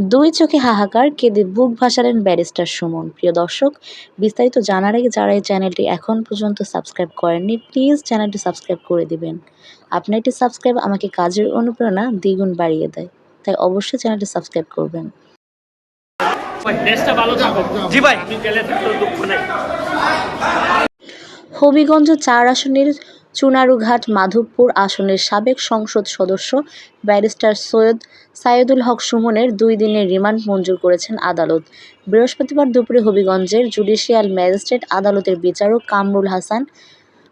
দুই চোখে হাহাকার কেঁদে বুক ভাসালেন ব্যারিস্টার সুমন। প্রিয় দর্শক বিস্তারিত জানার আগে যারা এই চ্যানেলটি এখন পর্যন্ত সাবস্ক্রাইব করেননি প্লিজ চ্যানেলটি সাবস্ক্রাইব করে দিবেন। আপনার একটি সাবস্ক্রাইব আমাকে কাজের অনুপ্রেরণা দ্বিগুণ বাড়িয়ে দেয় তাই অবশ্যই চ্যানেলটি সাবস্ক্রাইব করবেন। দেশটা ভালো থাকুক। জি ভাই। আমি গেলে থাকলেও দুঃখ নেই। হবিগঞ্জ চার আসনের চুনারুঘাট মাধবপুর আসনের সাবেক সংসদ সদস্য ব্যারিস্টার সৈয়দ সাইদুল হক সুমনের দুই দিনের রিমান্ড মঞ্জুর করেছেন আদালত। বৃহস্পতিবার দুপুরে হবিগঞ্জের জুডিশিয়াল ম্যাজিস্ট্রেট আদালতের বিচারক কামরুল হাসান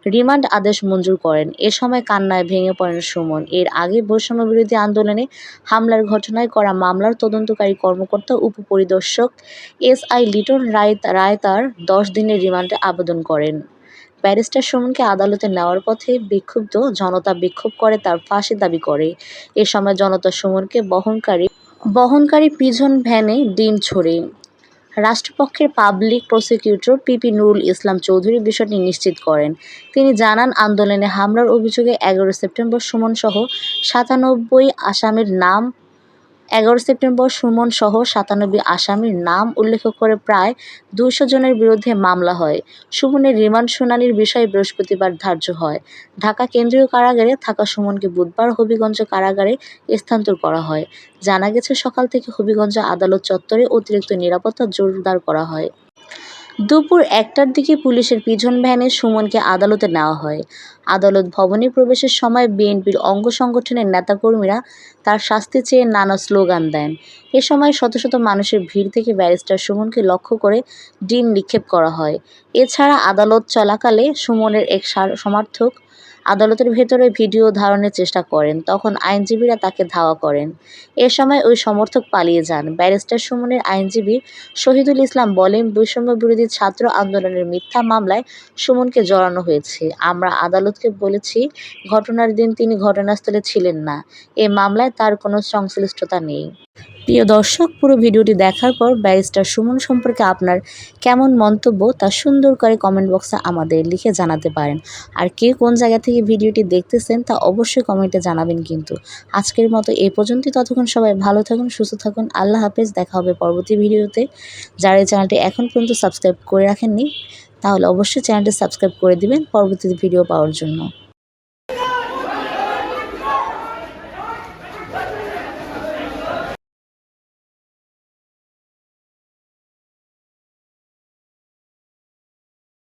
রিমান্ড আদেশ মঞ্জুর করেন। এ সময় কান্নায় ভেঙে পড়েন সুমন। এর আগে বৈষম্য বিরোধী আন্দোলনে হামলার ঘটনায় করা মামলার তদন্তকারী কর্মকর্তা, উপপরিদর্শক এস আই লিটন রায় রায় তার দশ দিনের রিমান্ডে আবেদন করেন। ব্যারিস্টার সুমনকে আদালতে নেওয়ার পথে বিক্ষুব্ধ জনতা বিক্ষোভ করে, তার ফাঁসি দাবি করে। এ সময় জনতা সুমনকে বহনকারী বহনকারী পিজন ভ্যানে ডিম ছড়ে। রাষ্ট্রপক্ষের public prosecutor PP Nurul Islam Chowdhury বিষয়টি নিশ্চিত করেন। তিনি জানান, আন্দোলনে হামলার অভিযোগে এগারো সেপ্টেম্বর সুমন সহ সাতানব্বই আসামির নাম এগারো সেপ্টেম্বর সুমন সহ সাতানব্বই আসামির নাম উল্লেখ করে প্রায় দুইশো জনের বিরুদ্ধে মামলা হয়। সুমনের রিমান্ড শুনানির বিষয়ে বৃহস্পতিবার ধার্য হয়। ঢাকা কেন্দ্রীয় কারাগারে থাকা সুমনকে বুধবার হবিগঞ্জ কারাগারে স্থানান্তর করা হয়। জানা গেছে, সকাল থেকে হবিগঞ্জ আদালত চত্বরে অতিরিক্ত নিরাপত্তা জোরদার করা হয়। দুপুর একটার দিকে পুলিশের পিজন ভ্যানে সুমনকে আদালতে নেওয়া হয়। আদালত ভবনে প্রবেশের সময় বিএনপির অঙ্গ সংগঠনের নেতাকর্মীরা তার শাস্তি চেয়ে নানা স্লোগান দেন। এ সময় শত শত মানুষের ভিড় থেকে ব্যারিস্টার সুমনকে লক্ষ্য করে ডিম নিক্ষেপ করা হয়। এছাড়া আদালত চলাকালে সুমনের এক সমর্থক আদালতের ভেতরে ভিডিও ধারণের চেষ্টা করেন, তখন আইনজীবীরা তাকে ধাওয়া করেন। এ সময় ওই সমর্থক পালিয়ে যান। ব্যারিস্টার সুমনের আইনজীবী শহীদুল ইসলাম বলেন, বৈষম্য বিরোধী ছাত্র আন্দোলনের মিথ্যা মামলায় সুমনকে জড়ানো হয়েছে। আমরা আদালতকে বলেছি, ঘটনার দিন তিনি ঘটনাস্থলে ছিলেন না। এ মামলায় তার কোনো সংশ্লিষ্টতা নেই। প্রিয় দর্শক, পুরো ভিডিওটি দেখার পর ব্যারিস্টার সুমন সম্পর্কে আপনার কেমন মন্তব্য তা সুন্দর করে কমেন্ট বক্সে আমাদের লিখে জানাতে পারেন। আর কে কোন জায়গা থেকে ভিডিওটি দেখতেছেন তা অবশ্যই কমেন্টে জানাবেন কিন্তু। আজকের মতো এই পর্যন্তই। ততক্ষণ সবাই ভালো থাকুন, সুস্থ থাকুন। আল্লাহ হাফেজ। দেখা হবে পরবর্তী ভিডিওতে। যারা এই চ্যানেলটি এখন পর্যন্ত সাবস্ক্রাইব করে রাখেননি তাহলে অবশ্যই চ্যানেলটি সাবস্ক্রাইব করে দিবেন পরবর্তী ভিডিও পাওয়ার জন্য।